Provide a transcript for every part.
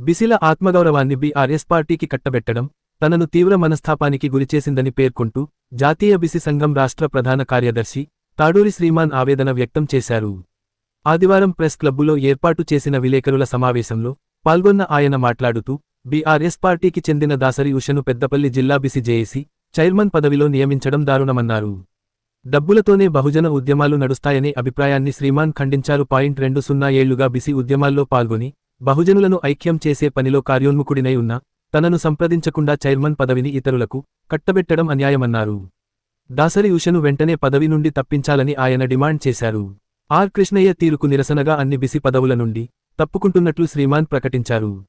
బిసిల ఆత్మగౌరవాన్ని బీఆర్ఎస్ పార్టీకి కట్టబెట్టడం తనను తీవ్ర మనస్థాపానికి గురిచేసిందని పేర్కొంటూ జాతీయ బిసి సంఘం రాష్ట్ర ప్రధాన కార్యదర్శి తాడూరి శ్రీమాన్ ఆవేదన వ్యక్తం చేశారు. ఆదివారం ప్రెస్ క్లబ్బులో ఏర్పాటు చేసిన విలేకరుల సమావేశంలో పాల్గొన్న ఆయన మాట్లాడుతూ బీఆర్ఎస్ పార్టీకి చెందిన దాసరి ఉషను పెద్దపల్లి జిల్లా బిసి జేఏసీ చైర్మన్ పదవిలో నియమించడం దారుణమన్నారు. డబ్బులతోనే బహుజన ఉద్యమాలు నడుస్తాయనే అభిప్రాయాన్ని శ్రీమాన్ ఖండించారు పాయింట్ రెండు సున్నా ఏళ్ళుగా బిసి ఉద్యమాల్లో పాల్గొని బహుజనులను ఐక్యం చేసే పనిలో కార్యోన్ముఖుడినై ఉన్న తనను సంప్రదించకుండా చైర్మన్ పదవిని ఇతరులకు కట్టబెట్టడం అన్యాయమన్నారు. దాసరి ఉషను వెంటనే పదవి నుండి తప్పించాలని ఆయన డిమాండ్ చేశారు. ఆర్. కృష్ణయ్య తీరుకు నిరసనగా అన్ని బిసి పదవుల నుండి తప్పుకుంటున్నట్లు శ్రీమాన్ ప్రకటించారు.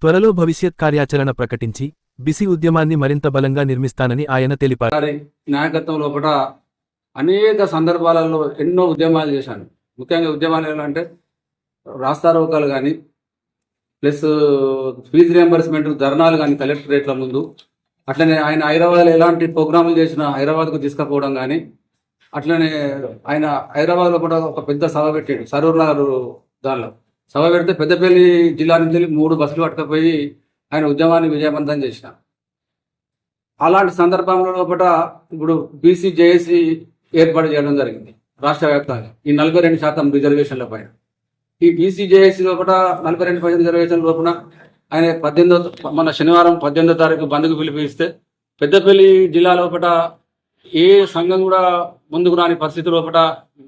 త్వరలో భవిష్యత్ కార్యాచరణ ప్రకటించి బిసి ఉద్యమాన్ని మరింత బలంగా నిర్మిస్తానని ఆయన తెలిపారు. నాయకత్వం లోపల అనేక సందర్భాలలో ఎన్నో ఉద్యమాలు చేశాను. ముఖ్యంగా ఉద్యమాలు అంటే రాస్తారోకాలు కానీ ప్లస్ ఫీజు రియంబర్స్మెంట్ ధర్నాలు కానీ కలెక్టరేట్ల ముందు. అట్లనే ఆయన హైదరాబాద్లో ఎలాంటి ప్రోగ్రాములు చేసినా హైదరాబాద్కు తీసుకుపోవడం కానీ అట్లనే ఆయన హైదరాబాద్లో కూడా ఒక పెద్ద సభ పెట్టాడు సరూర్ నగర్ దానిలో. సభ పెడితే పెద్దపల్లి జిల్లా నుంచి మూడు బస్సులు పట్టుకపోయి ఆయన ఉద్యమాన్ని విజయవంతం చేసిన. అలాంటి సందర్భంలో లోపల ఇప్పుడు బీసీ జేఏసీ ఏర్పాటు చేయడం జరిగింది రాష్ట్ర వ్యాప్తంగా. ఈ నలభై రెండు శాతం రిజర్వేషన్ల పైన. ఈ బీసీజేఏసీ లోపల నలభై రెండు పైన రిజర్వేషన్ లోపల ఆయన పద్దెనిమిదో మన శనివారం పద్దెనిమిదో తారీఖు బంద్కు పిలిపిస్తే పెద్దపల్లి జిల్లా లోపల ఏ సంఘం కూడా ముందుకు రాని పరిస్థితి లోపల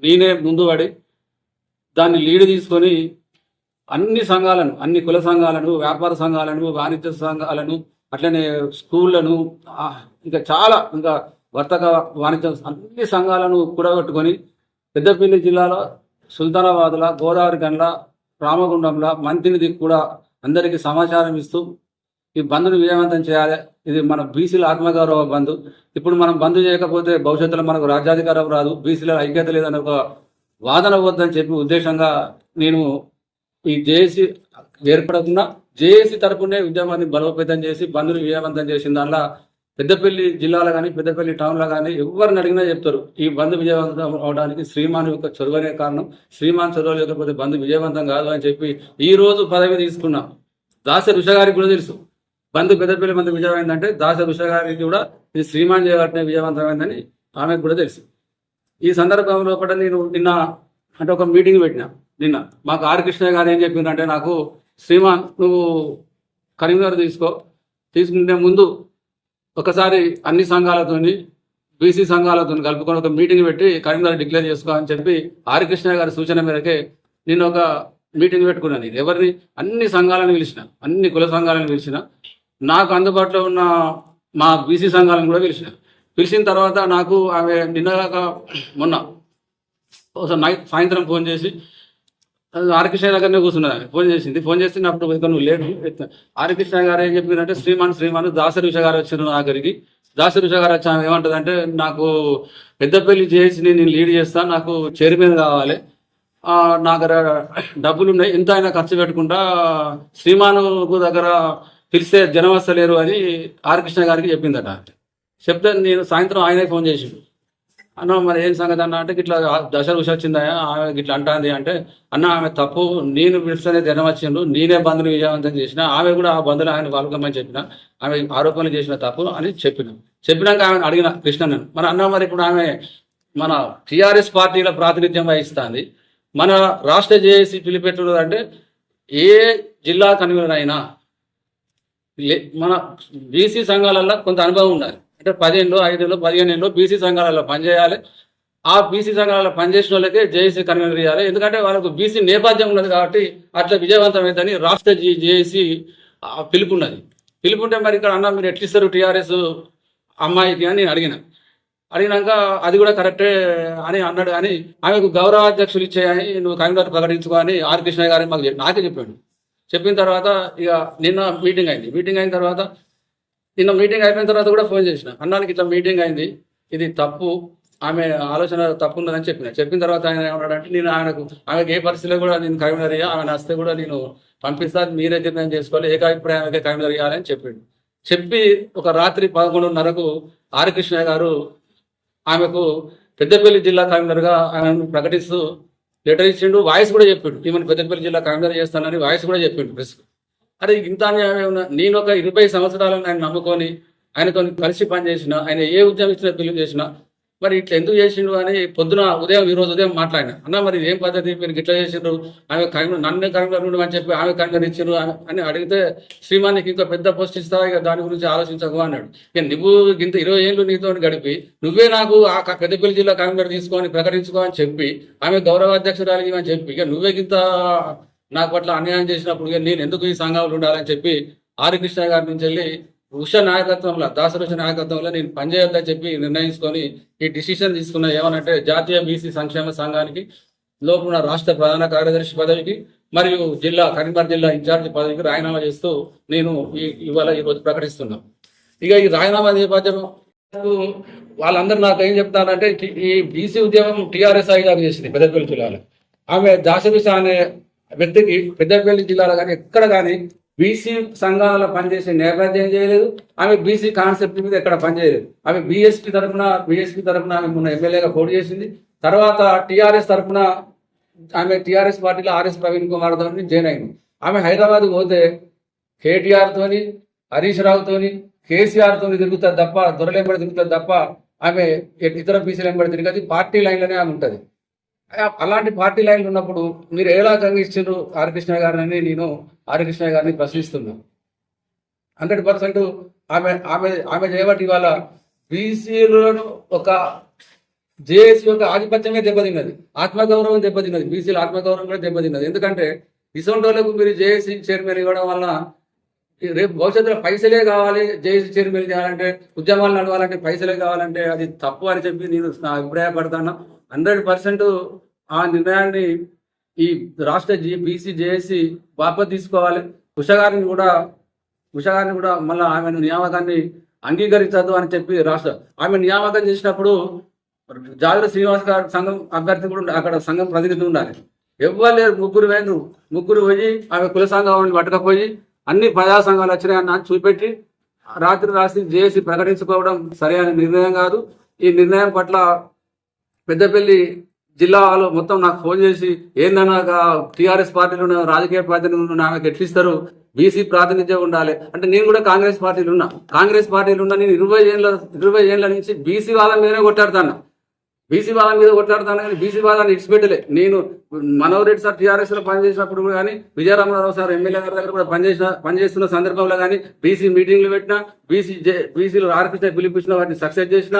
నేనే ముందు పడి దాన్ని లీడ్ తీసుకొని అన్ని సంఘాలను అన్ని కుల సంఘాలను వ్యాపార సంఘాలను వాణిజ్య సంఘాలను అట్లనే స్కూళ్ళను ఇంకా చాలా ఇంకా వర్తక వాణిజ్య అన్ని సంఘాలను కూడగట్టుకొని పెద్దపల్లి జిల్లాలో సుల్తానాబాద్ల గోదావరి గండ్ల రామగుండంల మంత్రినిధి కూడా అందరికీ సమాచారం ఇస్తూ ఈ బంద్ను విజయవంతం చేయాలి. ఇది మన బీసీల ఆత్మగౌరవ బంధు ఇప్పుడు మనం బంద్ చేయకపోతే భవిష్యత్తులో మనకు రాజ్యాధికారం రాదు. బీసీల ఐక్యత లేదని ఒక వాదన వద్దని చెప్పి ఉద్దేశంగా నేను ఈ జేఏసీ ఏర్పడకుండా జేఏసీ తరపునే ఉద్యమాన్ని బలోపేతం చేసి బంద్ను విజయవంతం చేసిన దానిలో పెద్దపల్లి జిల్లాలో కానీ పెద్దపల్లి టౌన్లో కానీ ఎవరిని అడిగినా చెప్తారు. ఈ బంద్ విజయవంతం అవడానికి శ్రీమాన్ యొక్క చొరవనే కారణం. శ్రీమాన్ చొరవ లేకపోతే బంద్ విజయవంతం కాదు అని చెప్పి ఈ రోజు పదవి తీసుకున్నాం దాస ఋష గారికి కూడా తెలుసు. బంద్ పెద్దపల్లి బంద్ విజయమైందంటే దాస ఋష గారికి కూడా ఇది శ్రీమాన్ చేయబట్టిన విజయవంతమైందని ఆమెకు కూడా తెలుసు. ఈ సందర్భంలో కూడా నేను నిన్న అంటే ఒక మీటింగ్ పెట్టిన. నిన్న మాకు ఆర్ కృష్ణ గారు ఏం చెప్పిందంటే నాకు శ్రీమాన్ నువ్వు కరీంనగర్ తీసుకో. తీసుకుంటే ముందు ఒకసారి అన్ని సంఘాలతోని బీసీ సంఘాలతో కలుపుకొని ఒక మీటింగ్ పెట్టి కరీంనగర్ డిక్లేర్ చేసుకో అని చెప్పి హరికృష్ణ గారి సూచన మేరకే నేను ఒక మీటింగ్ పెట్టుకున్నాను. ఇది ఎవరిని? అన్ని సంఘాలను పిలిచిన అన్ని కుల సంఘాలను పిలిచిన నాకు అందుబాటులో ఉన్న మా బీసీ సంఘాలను కూడా పిలిచిన. పిలిచిన తర్వాత నాకు ఆమె నిన్నగాక మొన్న ఒకసారి సాయంత్రం ఫోన్ చేసి ఆర్కృష్ణ దగ్గరనే కూర్చున్నది ఫోన్ చేసింది. ఫోన్ చేస్తే నాకు నువ్వు లేడు. ఆర్కృష్ణ గారు ఏం చెప్పారంటే శ్రీమాన్ శ్రీమాన్ దాసరి ఉష గారు వచ్చారు నా దగ్గరికి. దాసరి ఉష గారు వచ్చాను. ఏమంటదంటే నాకు పెద్దపల్లి చేసి నేను లీడ్ చేస్తాను నాకు చైర్మన్ కావాలి. నా దగ్గర డబ్బులు ఉన్నాయి ఎంత అయినా ఖర్చు పెట్టకుండా శ్రీమాను దగ్గర పిలిస్తే జనం వస్తలేరు అని ఆర్ కృష్ణ గారికి చెప్పిందట. చెప్తే నేను సాయంత్రం ఆయనే ఫోన్ చేసిండు. అన్న మరి ఏం సంగతి అన్న అంటే ఇట్లా దశ ఋషి వచ్చిందా ఆమె ఇట్లా అంటాంది అంటే అన్న ఆమె తప్పు నేను పిలుస్తేనే జనం వచ్చిండు నేనే బంధుని విజయవంతం చేసిన ఆమె కూడా ఆ బంధువులు ఆయన పాల్గొమని చెప్పిన ఆమె ఆరోపణలు చేసిన తప్పు అని చెప్పిన. చెప్పినాక ఆమె అడిగిన కృష్ణ నేను మన అన్న మరి ఇప్పుడు ఆమె మన టీఆర్ఎస్ పార్టీల ప్రాతినిధ్యం వహిస్తుంది. మన రాష్ట్ర జేఏసీ పిలిపెట్టడం అంటే ఏ జిల్లా కన్వీనర్ అయినా మన బీసీ సంఘాలలో కొంత అనుభవం ఉండాలి. అంటే పదిహేనులో ఐదేళ్ళు పదిహేను ఏళ్ళు బీసీ సంఘాలలో పనిచేయాలి. ఆ బీసీ సంఘాలలో పనిచేసిన వాళ్ళకే జేఏసీ కన్వీనర్ చేయాలి ఎందుకంటే వాళ్ళకు బీసీ నేపథ్యం ఉన్నది కాబట్టి అట్లా విజయవంతమైందని రాష్ట్ర జీ జేఏసీ పిలుపు ఉన్నది పిలుపుంటే మరి ఇక్కడ అన్న మీరు ఎట్లిస్తారు టీఆర్ఎస్ అమ్మాయికి అని నేను అడిగిన. అడిగినాక అది కూడా కరెక్టే అని అన్నాడు. కానీ ఆమెకు గౌరవాధ్యక్షులు ఇచ్చేయని నువ్వు కన్వీనర్ ప్రకటించుకో అని ఆర్ కృష్ణ గారు మాకు చెప్పి- నాకే చెప్పాడు. చెప్పిన తర్వాత ఇక నిన్న మీటింగ్ అయింది. మీటింగ్ అయిన తర్వాత నిన్న మీటింగ్ అయిపోయిన తర్వాత కూడా ఫోన్ చేసిన. అన్నానికి ఇట్లా మీటింగ్ అయింది. ఇది తప్పు. ఆమె ఆలోచన తప్పు ఉన్నదని చెప్పిన. చెప్పిన తర్వాత ఆయన ఏమన్నాడంటే నేను ఆయనకు ఆమెకు ఏ పరిస్థితిలో కూడా నేను కన్వీనర్ అయ్యా ఆమె వస్తే కూడా నేను పంపిస్తాను మీరే నిర్ణయం చేసుకోవాలి. ఏకాభిప్రాయానికి కన్వీనర్ ఇవ్వాలని చెప్పిండు. చెప్పి ఒక రాత్రి పదకొండున్నరకు ఆర్ కృష్ణ గారు ఆమెకు పెద్దపల్లి జిల్లా కన్వీనర్గా ఆమెను ప్రకటిస్తూ లెటర్ ఇచ్చిండు. వాయిస్ కూడా చెప్పిండు. ఈమెను పెద్దపల్లి జిల్లా కన్వీనర్ చేస్తానని వాయిస్ కూడా చెప్పిండు ప్రెస్ అరే ఇంత అన్యాయం నేను ఒక ఇరవై సంవత్సరాలను ఆయన నమ్ముకొని ఆయనతో కలిసి పనిచేసిన ఆయన ఏ ఉద్యమం ఇచ్చినా పిలుపు చేసినా మరి ఇట్లా ఎందుకు చేసిండు అని పొద్దున ఉదయం ఈ రోజు ఉదయం మాట్లాడిన. అన్న మరి ఏం పద్ధతి? మీరు ఇట్లా చేసిండ్రు ఆమె కరీం నన్ను కరీంనగర్ అని చెప్పి ఆమె కరీంనగర్ ఇచ్చిండ్రు అని- అడిగితే శ్రీమానికి ఇంకా పెద్ద పోస్ట్ ఇస్తావా ఇక దాని గురించి ఆలోచించకు అన్నాడు. ఇక నువ్వు ఇంత ఇరవై ఏళ్ళు నీతో గడిపి నువ్వే నాకు ఆ పెద్దపల్లి జిల్లా కరీంనగర్ తీసుకొని ప్రకటించుకో అని చెప్పి ఆమె గౌరవాధ్యక్షురాలి అని చెప్పి ఇక నువ్వే ఇంత నాకు పట్ల అన్యాయం చేసినప్పుడు నేను ఎందుకు ఈ సంఘంలో ఉండాలని చెప్పి ఆర్. గారి నుంచి వెళ్ళి ఉష నాయకత్వంలో దాసరుష నాయకత్వంలో నేను పనిచేయొద్దని చెప్పి నిర్ణయించుకొని ఈ డిసిషన్ తీసుకున్న ఏమనంటే జాతీయ బీసీ సంక్షేమ సంఘానికి లోపల రాష్ట్ర ప్రధాన కార్యదర్శి పదవికి మరియు జిల్లా కరీంనగర్ జిల్లా ఇన్ఛార్జ్ పదవికి రాజీనామా చేస్తూ నేను ఈ ఇవాళ ఈ రోజు ప్రకటిస్తున్నాను ఇక ఈ రాజీనామా నేపథ్యం వాళ్ళందరూ నాకు ఏం చెప్తానంటే ఈ బీసీ ఉద్యమం టీఆర్ఎస్ ఐదారు చేసింది పెద్దపల్లి జిల్లాలో ఆమె దాసరుష అనే పెద్దకి పెద్దపల్లి జిల్లాలో కానీ ఎక్కడ కానీ బీసీ సంఘాలలో పనిచేసే నేపథ్యం చేయలేదు. ఆమె బీసీ కాన్సెప్ట్ మీద ఎక్కడ పనిచేయలేదు. ఆమె బీఎస్పీ తరఫున బీఎస్పీ తరఫున ఆమె మొన్న ఎమ్మెల్యేగా పోటీ చేసింది. తర్వాత టీఆర్ఎస్ తరఫున ఆమె టీఆర్ఎస్ పార్టీలో ఆర్ఎస్ ప్రవీణ్ కుమార్ తోని జాయిన్ అయింది. ఆమె హైదరాబాద్ పోతే కేటీఆర్తోని హరీష్ రావుతోని కేసీఆర్తోని తిరుగుతారు తిరుగుతుంది తప్ప దొరలేంబడి తిరుగుతుంది తప్ప ఆమె ఇతర బీసీలు వెంబడి తిరిగేది. పార్టీ లైన్లోనే ఆమె ఉంటుంది. అలాంటి పార్టీ లైన్లు ఉన్నప్పుడు మీరు ఎలా ఇచ్చారు ఆర్ కృష్ణ గారిని? నేను ఆర్ కృష్ణ గారిని ప్రశ్నిస్తున్నా. హండ్రెడ్ పర్సెంట్ ఆమె ఆమె ఆమె చేయబట్టి ఇవాళ బీసీలను ఒక జేఏసీ యొక్క ఆధిపత్యమే దెబ్బతిన్నది. ఆత్మగౌరవం దెబ్బతిన్నది. బీసీల ఆత్మగౌరవం కూడా దెబ్బతిన్నది. ఎందుకంటే ఇసొంటి మీరు జేఏసీ చైర్మన్ ఇవ్వడం వల్ల రేపు భవిష్యత్తులో పైసలే కావాలి జేఏసీ చైర్మన్ చేయాలంటే ఉద్యమాలు నడవాలంటే పైసలే కావాలంటే అది తప్పు అని చెప్పి నేను నా అభిప్రాయపడతాను హండ్రెడ్ పర్సెంట్ ఆ నిర్ణయాన్ని ఈ రాష్ట్ర జీ బీసీ జేఏసీ వాపసు తీసుకోవాలి. ఉషగారిని కూడా ఉష గారిని కూడా మళ్ళీ ఆమె నియామకాన్ని అంగీకరించదు అని చెప్పి రాష్ట్ర ఆమె నియామకం చేసినప్పుడు జాగ్రత్త శ్రీనివాస్ గారు సంఘం అభ్యర్థి కూడా అక్కడ సంఘం ప్రతినిధి ఉండాలి. ఎవ్వరు లేరు. ముగ్గురు వేరు. ముగ్గురు పోయి ఆమె కుల సంఘం పట్టుకపోయి అన్ని ప్రజా సంఘాలు వచ్చినాయన్న చూపెట్టి రాత్రి రాసి జేసి ప్రకటించుకోవడం సరైన నిర్ణయం కాదు. ఈ నిర్ణయం పట్ల పెద్దపల్లి జిల్లాలో మొత్తం నాకు ఫోన్ చేసి ఏందన్నా టీఆర్ఎస్ పార్టీలో ఉన్న రాజకీయ ప్రాతినిధ్యం నాకు ఆమెకు ఎట్లిస్తారు? బీసీ ప్రాతినిధ్యం ఉండాలి. అంటే నేను కూడా కాంగ్రెస్ పార్టీలు ఉన్నా. కాంగ్రెస్ పార్టీలు ఉన్నా నేను ఇరవై ఏళ్ళ ఇరవై ఏళ్ళ నుంచి బీసీ వాళ్ళ మీదనే కొట్టాడుతాను బీసీ వాళ్ళ మీద కొట్లాడుతాను కానీ బీసీ వాళ్ళని ఇచ్చిపెట్టలే నేను మనోహర్ రెడ్డి సార్ టీఆర్ఎస్లో పనిచేసినప్పుడు కూడా కానీ విజయరామరావు సార్ ఎమ్మెల్యే గారి దగ్గర కూడా పనిచేసిన పనిచేస్తున్న సందర్భంలో కానీ బీసీ మీటింగ్లు పెట్టినా బీసీ బీసీలు ఆర్కృష్ణ పిలిపించిన వాటిని సక్సెస్ చేసిన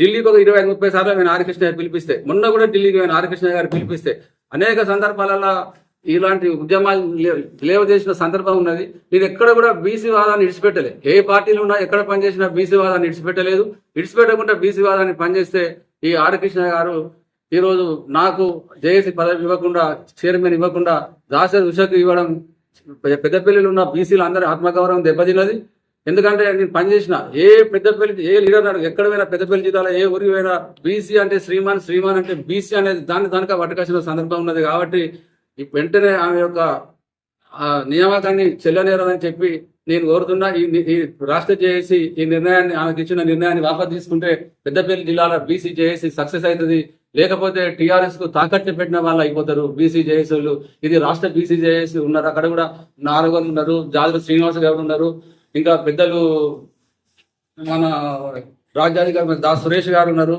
ఢిల్లీకి ఒక ఇరవై ఐదు ముప్పై సార్లు ఆయన ఆర్కృష్ణ పిలిపిస్తే మొన్న కూడా ఢిల్లీకి ఆయన ఆరికృష్ణ గారు పిలిపిస్తే అనేక సందర్భాలలో ఇలాంటి ఉద్యమాలు లే- లేవ చేసిన సందర్భం ఉన్నది. నేను ఎక్కడ కూడా బీసీ వాదాన్ని ఇడిచిపెట్టలే ఏ పార్టీలు ఉన్నా ఎక్కడ పనిచేసినా బీసీ వాదాన్ని ఇడిచిపెట్టలేదు ఇడిచిపెట్టకుండా బీసీ వాదాన్ని పనిచేస్తే ఈ ఆర్ గారు ఈరోజు నాకు జేఏసీ పదవి ఇవ్వకుండా చైర్మన్ ఇవ్వకుండా దాసరి ఉషకు ఇవ్వడం పెద్దపల్లిలో ఉన్న బీసీలు అందరి ఆత్మగౌరవం దెబ్బతిన్నది. ఎందుకంటే నేను పనిచేసిన ఏ పెద్దపల్లి ఏ లీడర్ నాడు ఎక్కడ పోయినా పెద్దపల్లి జిల్లాలో ఏ ఊరికి పోయినా బీసీ అంటే శ్రీమాన్ శ్రీమాన్ అంటే బీసీ అనేది దాన్ని దానిక పట్టుకొచ్చిన సందర్భం ఉన్నది కాబట్టి ఈ వెంటనే ఆమె యొక్క నియామకాన్ని చెల్లనేరదని చెప్పి నేను కోరుతున్నా. ఈ ఈ రాష్ట్ర జేఏసీ ఈ నిర్ణయాన్ని ఆమెకి ఇచ్చిన నిర్ణయాన్ని వాపస్ తీసుకుంటే పెద్దపల్లి జిల్లాలో బీసీ జేఏసీ సక్సెస్ అవుతుంది. లేకపోతే టీఆర్ఎస్కు తాకట్టు పెట్టిన వాళ్ళు అయిపోతారు బీసీ జేఏసీలు. ఇది రాష్ట్ర బీసీ జేఏసీ ఉన్నారు. అక్కడ కూడా నాలుగు ఉన్నారు. జాదుల శ్రీనివాస్ గారు ఉన్నారు. ఇంకా పెద్దలు మన రాజ్యాధికారి దా సురేష్ గారు ఉన్నారు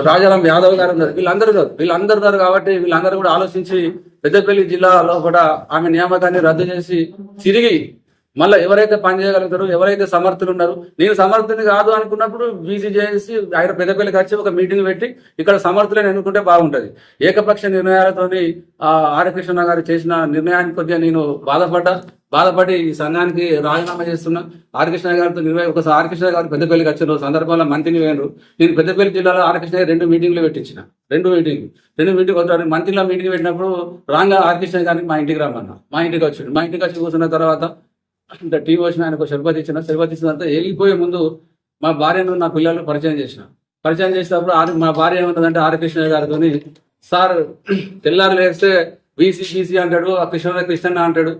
రాజారాం యాదవ్ గారు ఉన్నారు వీళ్ళందరూ ఉన్నారు. వీళ్ళందరూ ఉన్నారు కాబట్టి వీళ్ళందరూ కూడా ఆలోచించి పెద్దపల్లి జిల్లాలో కూడా ఆమె నియామకాన్ని రద్దు చేసి తిరిగి మళ్ళీ ఎవరైతే పనిచేయగలుగుతారో ఎవరైతే సమర్థులు ఉన్నారు నేను సమర్థుని కాదు అనుకున్నప్పుడు బీసీ చేసి ఆయన పెద్దపల్లికి వచ్చి ఒక మీటింగ్ పెట్టి ఇక్కడ సమర్థులను ఎన్నుకుంటే బాగుంటుంది. ఏకపక్ష నిర్ణయాలతోని ఆ గారు చేసిన నిర్ణయానికి కొద్దిగా నేను బాధపడ్డా. బాధపడి ఈ సంఘానికి రాజీనామా చేస్తున్నా. ఆరకృష్ణ గారితో నిర్వహి ఒకసారి ఆరకృష్ణ గారు పెద్దపల్లికి వచ్చిన సందర్భంలో మంత్రిని వేయండు నేను పెద్దపల్లి జిల్లాలో ఆరకృష్ణ గారు రెండు మీటింగ్లు పెట్టించిన. రెండు మీటింగ్ రెండు మీటింగ్ వస్తారు మంత్రిలో మీటింగ్ పెట్టినప్పుడు రాంగా ఆరకృష్ణ గారిని మా ఇంటికి రమ్మన్నా. మా ఇంటికి వచ్చాడు. మా ఇంటికి వచ్చి కూర్చున్న తర్వాత ఇంత టీ వచ్చిన ఆయనకు షర్బత్ ఇచ్చిన షర్బత్ ఇచ్చిన తర్వాత వెళ్ళిపోయే ముందు మా భార్యను నా పిల్లలు పరిచయం చేసిన. పరిచయం చేసినప్పుడు ఆర్ మా భార్య ఏమంటుందంటే ఆర్ కృష్ణ గారితో సార్ తెల్లారు లేస్తే బీసీ బీసీ అంటాడు ఆ కృష్ణ కృష్ణ అంటాడు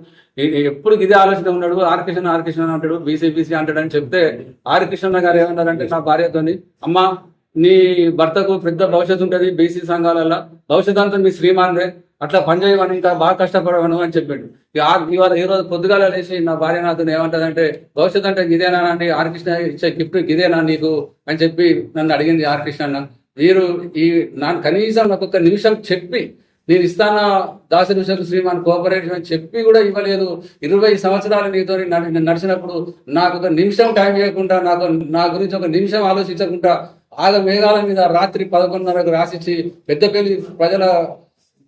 ఎప్పుడు ఇదే ఆలోచన ఉన్నాడు ఆర్ కృష్ణ ఆర్ కృష్ణ అంటాడు బీసీ బీసీ అంటాడు అని చెప్తే ఆర్ కృష్ణ గారు ఏమన్నారంటే నా భార్యతోని అమ్మా నీ భర్తకు పెద్ద భవిష్యత్తు ఉంటుంది బీసీ సంఘాలలో భవిష్యత్ అంతా మీ శ్రీమాన్దే అట్లా పని చేయమని ఇంకా బాగా కష్టపడవను అని చెప్పాడు. ఇవాళ ఈ రోజు పొద్దుగాల లేచి నా భార్య నాతో ఏమంటదంటే భవిష్యత్ అంటే గిదేనా అండి ఆర్ ఇచ్చే గిఫ్ట్ గిదేనా నీకు అని చెప్పి నన్ను అడిగింది ఆర్ అన్న మీరు ఈ నా కనీసం నాకు ఒక నిమిషం చెప్పి నేను ఇస్తానా దాసరి విషయం శ్రీమాన్ కోఆపరేషన్ అని చెప్పి కూడా ఇవ్వలేదు. ఇరవై సంవత్సరాలు నీతో నడిచినప్పుడు నాకు ఒక నిమిషం టైం ఇవ్వకుండా నాకు నా గురించి ఒక నిమిషం ఆలోచించకుండా ఆగ మేఘాల మీద రాత్రి పదకొండున్నరకు రాసిచ్చి పెద్దపల్లి ప్రజల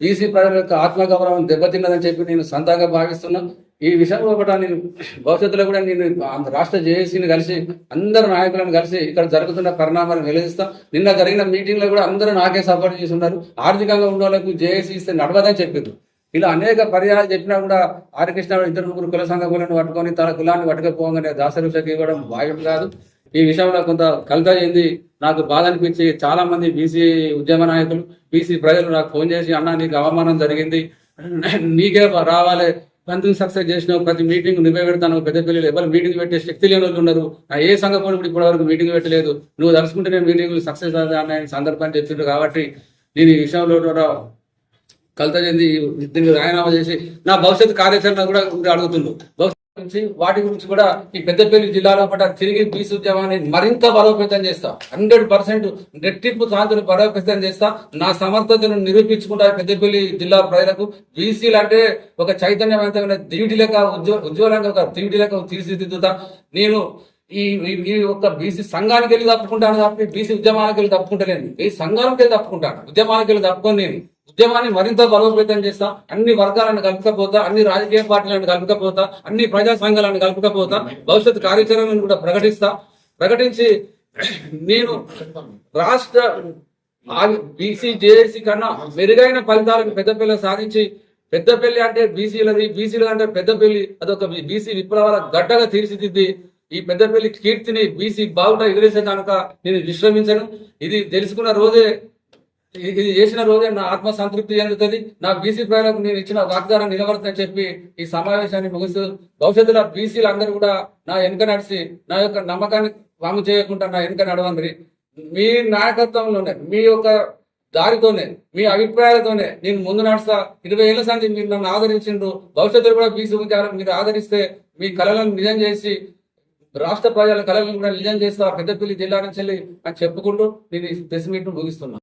బీసీ ప్రజల యొక్క ఆత్మగౌరవం దెబ్బతిన్నదని చెప్పి నేను సొంతంగా భావిస్తున్నా. ఈ విషయంలో కూడా నేను భవిష్యత్తులో కూడా నేను రాష్ట్ర జేఏసీని కలిసి అందరు నాయకులను కలిసి ఇక్కడ జరుగుతున్న పరిణామాలను వెలిగిస్తా. నిన్న జరిగిన మీటింగ్లో కూడా అందరూ నాకే సపోర్ట్ చేస్తున్నారు. ఆర్థికంగా ఉన్న వాళ్ళకు జేఏసీ ఇస్తే నడవదని చెప్పారు ఇలా అనేక పర్యాలు చెప్పినా కూడా ఆరికృష్ణ ఇద్దరు ముగ్గురు కుల సంఘములను పట్టుకొని తన కులాన్ని పట్టుకపోగానే దాసరుషకి ఇవ్వడం భాగ్యం కాదు. ఈ విషయంలో కొంత కలత చెంది నాకు బాధ అనిపించి చాలా మంది బీసీ ఉద్యమ నాయకులు బీసీ ప్రజలు నాకు ఫోన్ చేసి అన్న నీకు అవమానం జరిగింది. నీకే రావాలి. పంతులు సక్సెస్ చేసినావు. ప్రతి మీటింగ్ నువ్వే పెడతాను. పెద్ద పిల్లలు ఎవరు మీటింగ్ పెట్టే శక్తి లేని వాళ్ళు ఉన్నారు. నా ఏ సంఘం కూడా ఇప్పటి వరకు మీటింగ్ పెట్టలేదు. నువ్వు తలుసుకుంటే నేను మీటింగ్ సక్సెస్ అనే సందర్భాన్ని చెప్తుండ్రు కాబట్టి నేను ఈ విషయంలో కూడా కలత చెంది దీనికి రాజీనామా చేసి నా భవిష్యత్ కార్యాచరణ కూడా మీరు అడుగుతుండ్రు గురించి వాటి గురించి కూడా ఈ పెద్దపల్లి జిల్లాలో పట్ల తిరిగి బీసీ ఉద్యమాన్ని మరింత బలోపేతం చేస్తా. హండ్రెడ్ పర్సెంట్ రెట్టింపు శాంతిని బలోపేతం చేస్తా. నా సమర్థతను నిరూపించుకుంటా పెద్దపల్లి జిల్లా ప్రజలకు. బీసీలు అంటే ఒక చైతన్యవంతమైన దివిటి లెక్క ఉజ్వ ఉజ్వలంగా ఒక దివిటి లెక్క తీర్చిదిద్దుతా. నేను ఈ ఈ- యొక్క బీసీ సంఘానికి వెళ్ళి తప్పుకుంటాను తప్పి బీసీ ఉద్యమాలకు వెళ్ళి తప్పుకుంటలేను. ఈ సంఘానికి వెళ్ళి తప్పుకుంటాను? ఉద్యమాలకు వెళ్ళి తప్పుకొని నేను. ఉద్యమాన్ని మరింత బలోపేతం చేస్తా అన్ని వర్గాలను కలుపుకపోతా అన్ని రాజకీయ పార్టీలను కలుపుకపోతా అన్ని ప్రజా సంఘాలను కలుపుకపోతా భవిష్యత్ కార్యాచరణను కూడా ప్రకటిస్తా. ప్రకటించి నేను రాష్ట్ర బీసీ జేఏసీ కన్నా మెరుగైన ఫలితాలను పెద్దపల్లి సాధించి పెద్దపల్లి అంటే బీసీలది బీసీలు అంటే పెద్దపల్లి అదొక బీసీ విప్లవాల గడ్డగా తీర్చిదిద్ది. ఈ పెద్దపల్లి కీర్తిని బీసీ బావుట ఎగిరేసే కనుక నేను విశ్రమించను. ఇది తెలుసుకున్న రోజే ఇది చేసిన రోజే నా ఆత్మ సంతృప్తి చెందుతుంది. నా బీసీ ప్రజలకు నేను ఇచ్చిన వాగ్దానం నిలబడుతుందని చెప్పి ఈ సమావేశాన్ని ముగిస్తూ భవిష్యత్తులో బీసీలు అందరూ కూడా నా వెనుక నడిచి నా యొక్క నమ్మకాన్ని వాము చేయకుండా నా వెనుక నడవండి. మీ నాయకత్వంలోనే మీ యొక్క దారితోనే మీ అభిప్రాయాలతోనే నేను ముందు నడుస్తా. ఇరవై ఏళ్ళ సంది మీరు నన్ను ఆదరించిండ్రు. భవిష్యత్తులో కూడా బీసీ ఉద్యోగం మీరు ఆదరిస్తే మీ కళలను నిజం చేసి రాష్ట్ర ప్రజల కళలను కూడా నిజం చేస్తా పెద్దపల్లి జిల్లా నుంచి వెళ్ళి అని చెప్పుకుంటూ నేను ఈ ప్రెస్ మీట్ ముగిస్తున్నా.